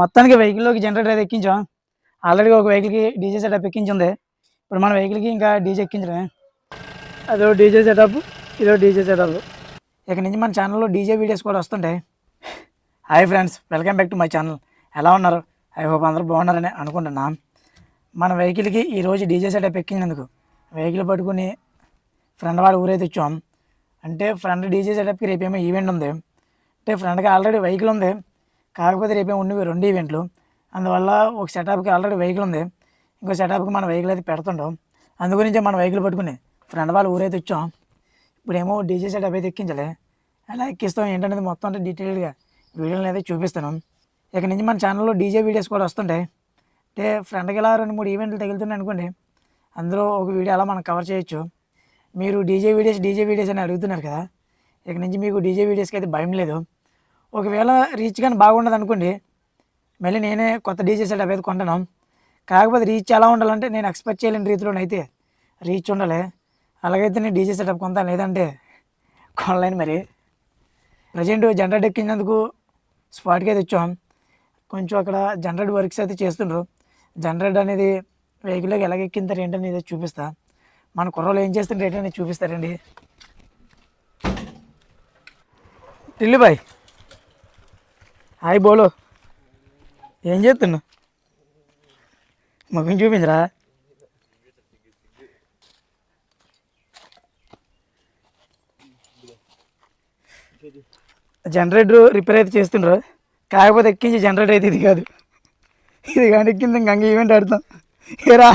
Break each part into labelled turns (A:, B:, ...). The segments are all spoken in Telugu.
A: మొత్తానికి వెహికల్లోకి జనరేటర్ అయితే ఎక్కించాం. ఆల్రెడీ ఒక వెహికల్కి డీజే సెటప్ ఎక్కించింది. ఇప్పుడు మన వెహికల్కి ఇంకా డీజే ఎక్కించడమే. అదో డీజే సెటప్ ఇదో డీజే సెటప్ ఇక నుంచి మన ఛానల్లో డీజే వీడియోస్ కూడా వస్తుంటాయి. Hi friends welcome back to my channel ఎలా ఉన్నారు? ఐ హోప్ అందరూ బాగున్నారని అనుకుంటున్నాం. మన వెహికల్కి ఈరోజు డీజే సెటప్ ఎక్కించినందుకు వెహికల్ పట్టుకుని ఫ్రెండ్ వాడు ఊరైతే వచ్చాం. అంటే ఫ్రెండ్ డీజే సెటప్కి రేపేమో ఈవెంట్ ఉంది. అంటే ఫ్రెండ్కి ఆల్రెడీ వెహికల్ ఉంది. కాకపోతే రేపే ఉన్నవి రెండు ఈవెంట్లు అందువల్ల ఒక సెటప్కి ఆల్రెడీ వెహికల్ ఉంది. ఇంకో సెటప్కి మన వెహికల్ అయితే పెడుతుంటాం. అందుగురించి మన వెహికల్ పట్టుకుని ఫ్రెండ్ వాళ్ళు ఊరైతే వచ్చాం. ఇప్పుడేమో డీజే సెటప్ అయితే ఎక్కించాలి. అలా ఎక్కిస్తాం. ఏంటనేది మొత్తం అంటే డీటెయిల్గా వీడియోలు అయితే చూపిస్తాను. ఇక నుంచి మన ఛానల్లో డీజే వీడియోస్ కూడా వస్తుంటాయి. అంటే ఫ్రెండ్కి ఇలా రెండు మూడు ఈవెంట్లు తగులుతున్నాయి అనుకోండి అందులో ఒక వీడియో అలా మనం కవర్ చేయొచ్చు. మీరు డీజే వీడియోస్ డీజే వీడియోస్ అని అడుగుతున్నారు కదా ఇక నుంచి మీకు డీజే వీడియోస్కి అయితే భయం లేదు. ఒకవేళ రీచ్ కానీ బాగుండదు అనుకోండి మళ్ళీ నేనే కొత్త డీజే సెటప్ అయితే కొంటాను. కాకపోతే రీచ్ ఎలా ఉండాలంటే నేను ఎక్స్పెక్ట్ చేయలేని రీతిలోనైతే రీచ్ ఉండాలి. అలాగైతే నేను డీజే సెటప్ కొంటాను లేదంటే కొనలేను మరి. ప్రజెంట్ జనరేట్ ఎక్కినందుకు స్పాట్కి అయితే వచ్చాం కొంచెం అక్కడ జనరేట్ వర్క్స్ అయితే చేస్తుండ్రు. జనరేట్ అనేది వెహికల్లోకి ఎలాగ ఎక్కింతారు ఏంటని ఇది చూపిస్తా. మన కుర్రోళ్ళు ఏం చేస్తుంటారు ఏంటని చూపిస్తారండి. టిల్లు బాయ్. హాయ్ బోలో. ఏం చేస్తున్నావు? ముఖం చూపించరా? జనరేటర్ రిపేర్ అయితే చేస్తుండ్రు. కాకపోతే ఎక్కించి జనరేటర్ అయితే ఇది కాదు. ఇది కానీ ఎక్కింది ఇంక ఈవెంట్ ఆడతాం. ఏరా?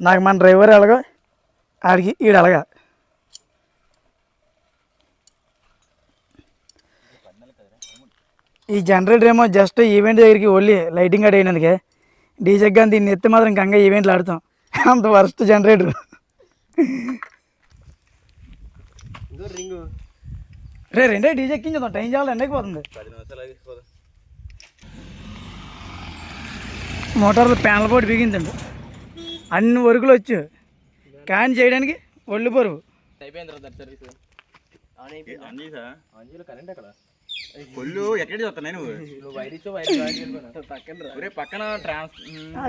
A: నాకు మన డ్రైవర్ ఎలాగో ఆడికి ఈడు అలగా ఈ జనరేటర్ ఏమో జస్ట్ ఈవెంట్ దగ్గరికి వెళ్ళి లైటింగ్ అడ్ అయినందుకే. డీజే కానీ దీన్ని ఎత్తి మాత్రం గంగా ఈవెంట్లు ఆడుతాం. అంత వర్స్ట్ జనరేటర్
B: రింగు.
A: రే రెండే డీజే ఎక్కించుదాం టైం చాలా
B: నిమిషాలు ఆగి పోదాం.
A: మోటార్లు ప్యానల్ పోటీ బిగించండి అన్ని వరకులు వచ్చు. క్యాన్ చేయడానికి ఒళ్ళు బరువు
B: అయిపోయింది ఎక్కడ కొల్లు ఎక్కడికి వస్తున్నాయి నువ్వు? పక్కన ఒరే పక్కన ట్రాన్స్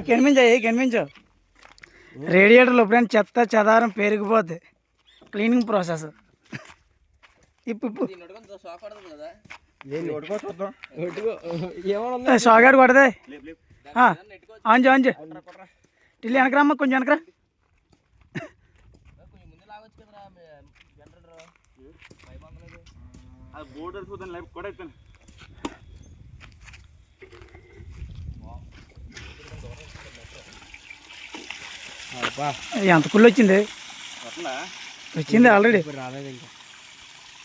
A: కనిపించాయి కనిపించు రేడియేటర్లో ఎప్పుడైనా చెత్త చెదారం పెరిగిపోద్ది క్లీనింగ్ ప్రాసెస్. ఇప్పు ఇప్పు.
B: ఒడుకో చూద్దాం.
A: ఏ, షాగాడు కొడదే
B: లేపు లేపు.
A: ఆ, ఆంజు ఆంజు టిల్లి వెనకరమ్మ కొంచెం వెనకరా.
B: అది బోర్డర్ చూద్దాం లేపు కూడా ఇస్తాను
A: ఎంత కుళ్ళు వచ్చింది? వచ్చింది ఆల్రెడీ
C: రాలేదు ఇంకా.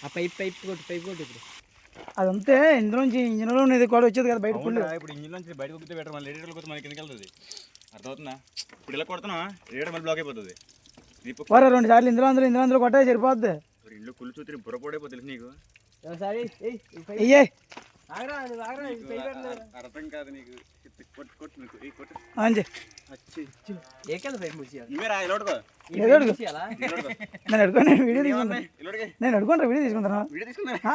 C: ఆ పైప్ పైప్ కొట్టు పైప్ కొట్టు ఇప్పుడు.
A: అదంతే ఇందులోంచి ఇంజిన్లో ఇది కూడా వచ్చేది కదా బయట కుళ్ళు.
B: ఇప్పుడు ఇంజిన్ నుంచి బయటకు కొడితే బెటర్ మళ్ళీ రేడియేటర్ కొడితే మనకి కిందకి వెళ్తుంది? అర్థమవుతుందా? ఇప్పుడు ఇలా కొడుతున్నా రేడియేటర్ మళ్ళీ బ్లాక్ అయిపోతుంది.
A: వారా రెండు సార్లు ఇందులో అందులో ఇందులో అందులో కొట్టే సరిపోద్ది.
B: ఇంట్లో కుళ్ళు చూస్తే బుర్ర పోడైపోతుంది నీకు. అర్థం కాదు నీకు. కొట్టు కొట్టు ఈ కొట్టు.
A: నేను అడుగుని నేను వీడియో తీసుకుంటాను. నేను అడుగుంటా వీడియో తీసుకుంటాను.
B: వీడియో తీసుకుందా?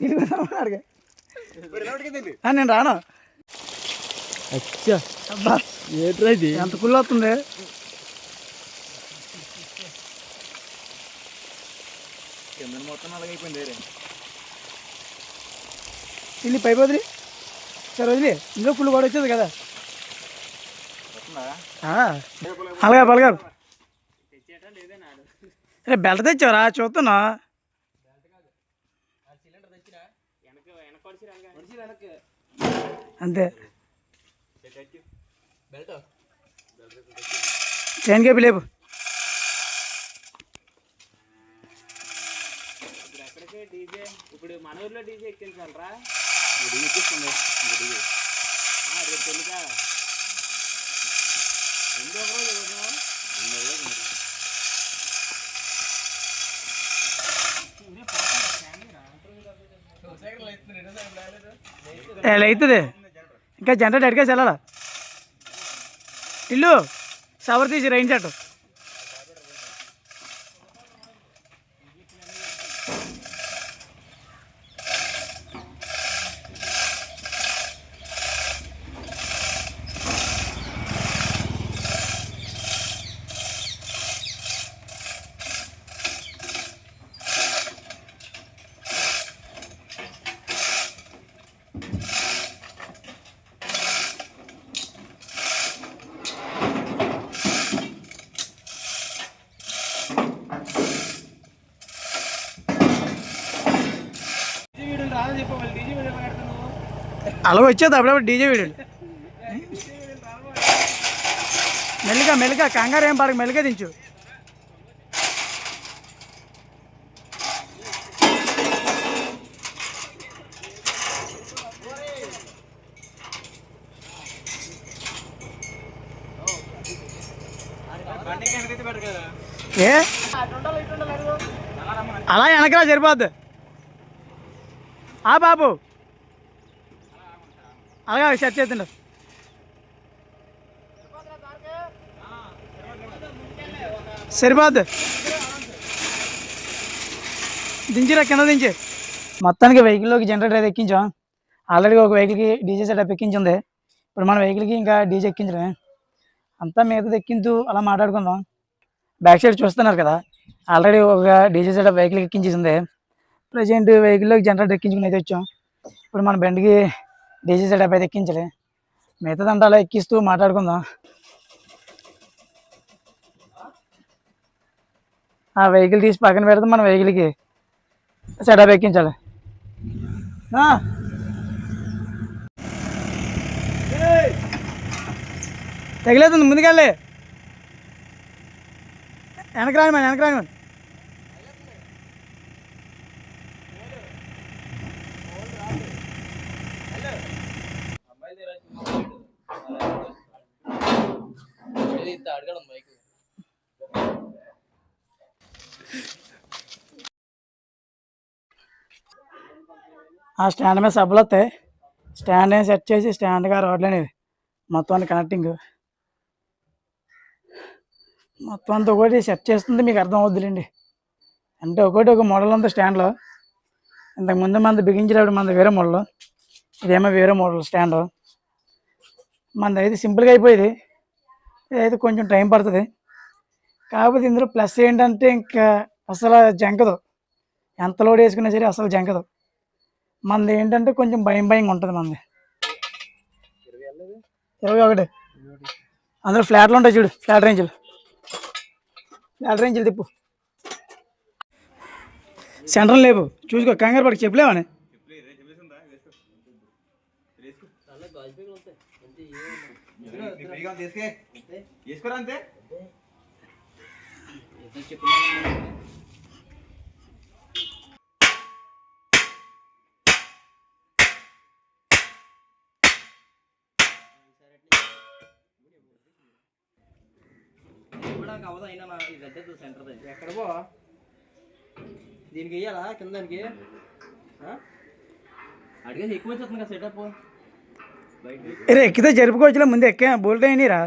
A: తీసుకుంటాను అడిగా.
B: మరి ఇలాడుకే తిండి
A: నేను రాను.
C: అచ్చా.
A: అబ్బా
C: ఏంట్రా ఇది?
A: ఎంత కుళ్ళు వస్తుంది
B: కింద మొత్తం అలాగే అయిపోయింది రే
A: ఇల్లు పైపు వదిలి. సరే వదిలి ఇంకా కుళ్ళు కూడా వచ్చేది కదా.
B: వస్తుందా
A: అలాగా పలగా రే బెల్ట్ తెచ్చావరా చూస్తున్నా. అంతే.
C: బెల్ట్
A: చైన్ కేపు లేపు.
C: ఇప్పుడు మన ఊర్లో డీజే ఎక్కించాలరా.
B: గుడి ఎక్కిస్తుంది
C: గుడి రేపు పెళ్ళిగా రెండో రోజు ఉదయం
A: ఎలా అవుతుంది. ఇంకా జనరేట్ అడిగేసి వెళ్ళాలా? ఇల్లు షవర్ తీసి రైన్ షర్ట్
C: చెప్పు మళ్ళీ డీజే మీద
A: అలా వచ్చేది అప్పుడప్పుడు డీజే వీడియోలు. మెల్లిగా మెల్లిగా కంగారు ఏం పడక మెల్లిగా దించు. ఏ? అలా వెనకరా సరిపోద్ది. ఆ బాబు. అలాగే సెట్ చేస్తుండ్రు సరిపోద్ది. దించిరా కింద దించి. మొత్తానికి వెహికల్లోకి జనరేటర్ అయితే ఎక్కించాం. ఆల్రెడీ ఒక వెహికల్కి డీజే సెటప్ ఎక్కించింది. ఇప్పుడు మన వెహికల్కి ఇంకా డీజే ఎక్కించడమే. అంతా మిగతాది ఎక్కించు అలా మాట్లాడుకుందాం. బ్యాక్ సైడ్ చూస్తున్నారు కదా. ఆల్రెడీ ఒక డీజే సెటప్ వెహికల్కి ఎక్కించేసింది. ప్రజెంట్ వెహికల్లోకి జనరేటర్ ఎక్కించుకుని అయితే వచ్చాం. ఇప్పుడు మన బండికి డీజీ సెటప్ అయితే ఎక్కించలే. మిగతాదంతా అలా ఎక్కిస్తూ మాట్లాడుకుందాం. ఆ వెహికల్ తీసి పక్కన పెడితే మన వెహికల్కి. సెటప్ ఎక్కించాలి. తగిలేదు తగిలేతుంది ముందుకెళ్ళి. వెనక రాని మన వెనక రాని
B: అడగడం మైక్
A: ఆ స్టాండ్ మీద సబ్బులు వస్తాయి. స్టాండ్ ఏం సెట్ చేసి స్టాండ్గా రోడ్లు అనేది మొత్తం కనెక్టింగ్ మొత్తం అంతా ఒకటి సెట్ చేస్తుంది మీకు అర్థం అవుద్దిలేండి. అంటే ఒకటి ఒక మోడల్ ఉంది స్టాండ్లో. ఇంతకుముందు మంది బిగించినప్పుడు మంది వేరే మోడల్ ఇదేమో వేరే మోడల్ స్టాండ్. మనది అయితే సింపుల్గా అయిపోయేది. ఇదైతే కొంచెం టైం పడుతుంది. కాకపోతే ఇందులో ప్లస్ ఏంటంటే ఇంకా అసలు జంకదు. ఎంత లోడ్ వేసుకున్నా సరే అసలు జంకదు. మనది ఏంటంటే కొంచెం భయం భయంగా ఉంటుంది మనది ఇరవై ఒకటి. అందులో ఫ్లాట్లు ఉంటాయి చూడు ఫ్లాట్ రేంజ్లు. ఫ్లాట్ రేంజ్లు తిప్పు. సెంటర్ లేవు చూసుకో కంగారు పడి చెప్పలేవని
B: తీసుకురా అంతే?
C: ఎక్కడ పో? దీనికి వెయ్యాలా? కిందానికి? అడిగేది ఎక్కువ వచ్చేస్తుంది కదా సెటప్
A: రే ఎక్కితే జరుపుకోవచ్చులే ముందు ఎక్కా బోల్ట్ అయినరా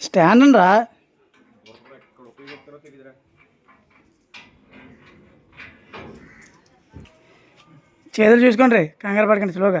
A: స్టాండ్ రా
B: ఇక్కడ ఉపయోగిస్తారో తెలియదురా
A: చేతులు చూసుకోండి రే కంగారు పడకండి స్లోగా.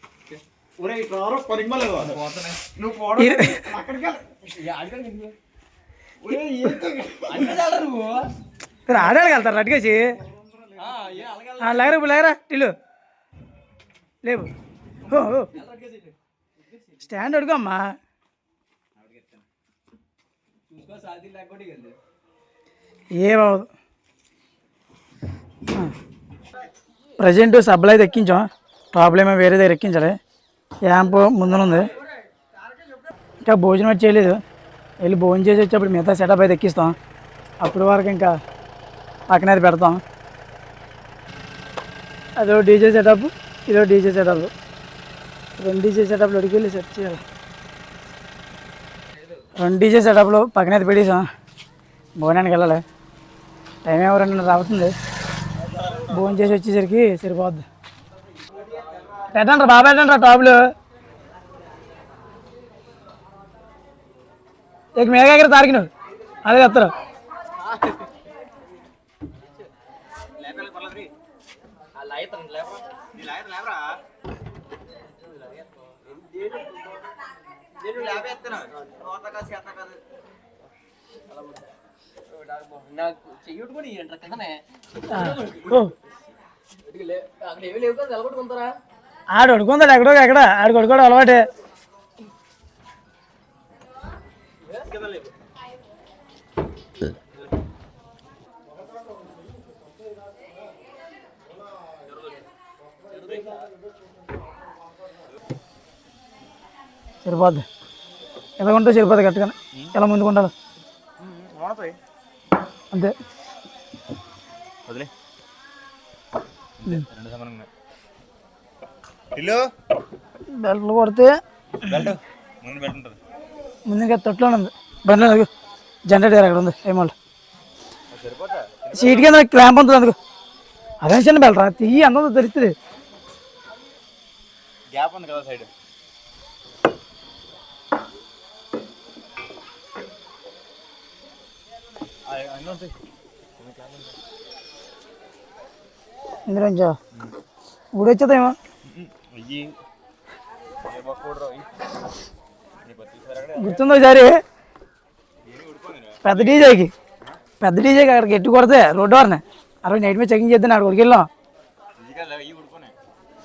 B: ఒరే కారు పరిమళ నువ్వు పోవడం అక్కడికి
A: ఆడాలి వెళ్తారు అటుకేసి లేగరా ఇప్పుడు లేగరా. టిల్లు. లేవు. స్టాండ్ అడుగు అమ్మా.
C: చూసుకో సాధి లేకపోతే వెళ్ళు
A: ఏమవదు ప్రజెంట్ సబ్బులు అయితే ఎక్కించాం. ప్రాబ్లమ్ ఏమో వేరే దగ్గర ఎక్కించాలి. యాంప్ ముందునుంది. ఇంకా భోజనం చేయలేదు. వెళ్ళి భోజనం చేసి వచ్చేప్పుడు మిగతా సెటప్ అయితే ఎక్కిస్తాం. అప్పటి వరకు ఇంకా పక్కన అది పెడతాం. అదో డీజే సెటప్ ఇదో డీజే సెటప్ రెండు డీజే సెటప్లు అడిగి వెళ్ళి సెట్ చేయాలి. రెండు డీజే సెటప్లు పక్కన అయితే పెట్టేసాం. భోజనానికి వెళ్ళాలి. టైం ఎవరన్నా రెండున్నర భోజనం చేసి వచ్చేసరికి సరిపోద్ది. పెట్టండి బాగా పెట్టండి టాపులు. ఇక తారికి నువ్వు. అదే చెప్తారు.
B: నాకు చెయ్యడు కూడా అక్కడ ఏమీ లేవు కదా నిలబడుకుంటారా?
A: ఆడు అడుకుందాడు ఎక్కడో ఎక్కడ? ఆడు కొడుకోడు అలవాటే. సరిపోద్ది. ఎలా ఉంటే సరిపోద్ది కరెక్ట్గానే ఎలా ముందుకు ఉండాలి. అంతే.
B: వదిలే రెండు సమానంగా ఇల్లు
A: బెల్ట్లు కొడితే
B: బెల్ట్ ముందు బెల్ట్ ఉంటుంది
A: ముందుగా తొట్టులోనే ఉంది బండిలో ఉంది. జనరేటర్ అక్కడ ఉంది ఏమో
B: సరిపోతా
A: సీట్ కింద క్లాంప్ ఉంటుంది అందుకు అదే చిన్న బెల్ట్రా గుర్తుందో ఈసారి
B: ఏమీ ఊడిపోయింది రా.
A: పెద్ద డీజేకి పెద్ద డీజేకి అక్కడికి ఎట్టు కొడితే రోడ్డు వారిని ఆ రోజు నైట్ మీద చెకింగ్ చేద్దాం అక్కడ వెళ్ళాం
B: ఇదిగా లేవు, ఇవి ఊడిపోయినాయి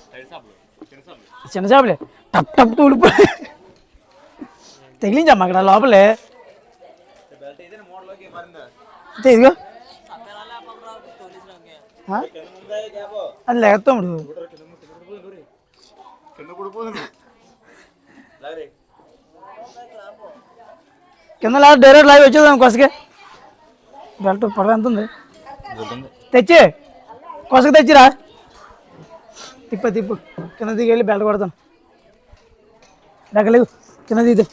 B: సైడ్ షాపులు చిన్న షాపులు
A: చిన్న చేపలే టప్ టప్ తూడిపోయి తగిలించమ్మా అక్కడ లోపలే
B: బెల్ట్ అయితే మోడల్లోకి మారిందా
A: అంతే ఇదిగో ఆ?
B: కింద ముందే గ్యాప్
A: అది లేస్తాడు
B: కింద
A: కింద లాగా డైరెక్ట్ లాగి వచ్చేదాం కొసకే. బెల్ట్ పొడవ ఎంత ఉంది తెచ్చి. కొసకు తెచ్చిరా. తిప్ప తిప్పు. కింద దిగి వెళ్ళి బెల్ట్ కొడతాను. లేవు కింద దిగుతా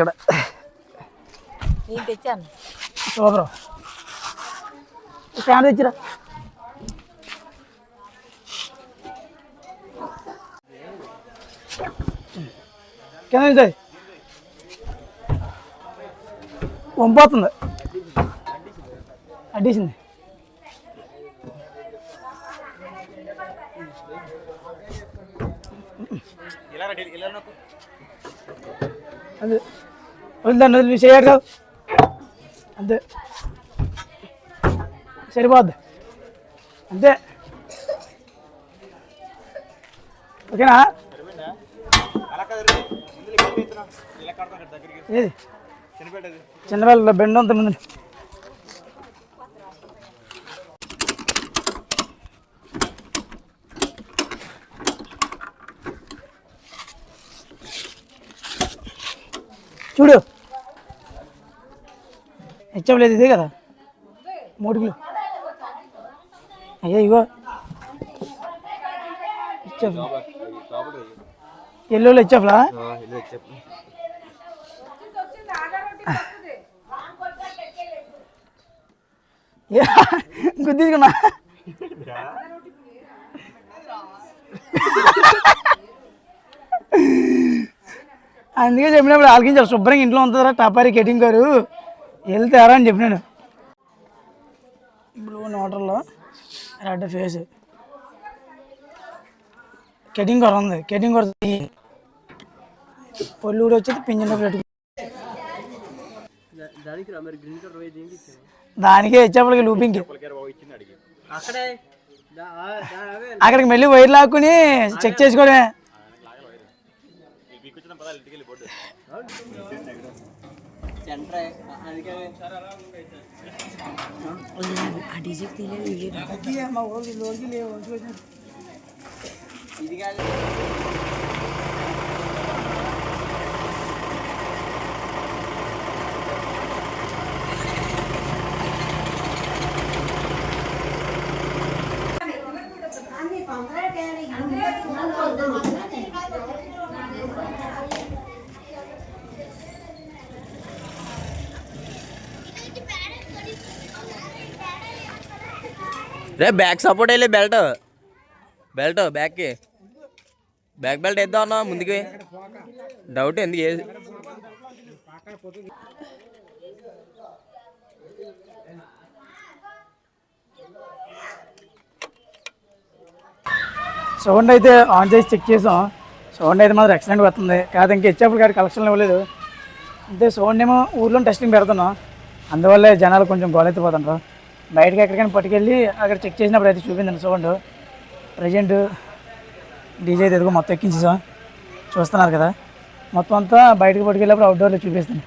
A: అక్కడ.
D: తెచ్చాను.
A: సూపర్. ఫ్యాన్ తెచ్చిరా. కింద వంపోతుంది అడ్డేసింది.
B: ఇలా రా,
A: వదిలేదండి వదిలి చేయడు కాదు. అంతే. సరిపోద్ది. అంతే. ఓకేనా
B: సరిపోయిందా? అలా కాదు రే. ముందు ఇలా కట్టి ఎత్తున్నా. ఇలా కడతాం ఇక్కడ దగ్గరికి
A: ఏది?
B: చనిపోయేది
A: చిన్నపిల్లల బెండ అంత ముందు. చూడు. హెచ్చవలేదు ఇదే కదా? మూడు కిలో. అయ్యా ఇగో. హెచ్ఎఫ్ ఎల్లోలో హెచ్ఎఫ్లా గుద్దించుకున్నా అందుకే చెప్పినప్పుడు ఆలకించారు శుభ్రంగా ఇంట్లో ఉంటుందిరా టపారి కెటింగ్ గారు. వెళ్తారా అని చెప్పినాడు. బ్లూ వాటర్లో రెడ్ ఫేస్. కెటింగ్ కూర ఉంది కెటింగ్ కూర పొల్లు కూడా వచ్చేది పింఛన్ ప్లేట్ దానికే ఇచ్చేప్పటికి లూపింగ్
B: అక్కడే
A: అక్కడికి మళ్ళీ వైర్ లాక్కుని చెక్ చేసుకోవడమే
B: కూర్చున్న పదాలు ఇంటికి వెళ్ళి బోర్డు
D: ఆ డీజేకి తీయలేదు
E: రే బ్యాక్ సపోర్ట్ వెళ్ళి బెల్ట్
C: బెల్ట్ బ్యాక్కి బ్యాక్ బెల్ట్ వేద్దాం అన్నా ముందుకి డౌట్ ఎందుకు
A: సౌండ్ అయితే ఆన్ చేసి చెక్ చేసాం. సౌండ్ అయితే మాత్రం ఎక్సలెంట్ వస్తుంది. కాదు ఇంకా ఇచ్చేప్పుడు కాదు కలెక్షన్ ఇవ్వలేదు. అంటే సౌండ్ ఏమో ఊర్లో టెస్టింగ్ పెడుతున్నాం. అందువల్లే జనాలు కొంచెం గోలెత్తిపోతుంటారు బయటకి ఎక్కడికైనా పట్టుకెళ్ళి అక్కడ చెక్ చేసినప్పుడు అయితే చూపిందండి సౌండ్. ప్రజెంట్ డీజే అయితే ఎదుగు మొత్తం ఎక్కించేసాం. చూస్తున్నారు కదా. మొత్తం అంతా బయటకు పట్టుకెళ్ళినప్పుడు అవుట్డోర్లో చూపిస్తాను.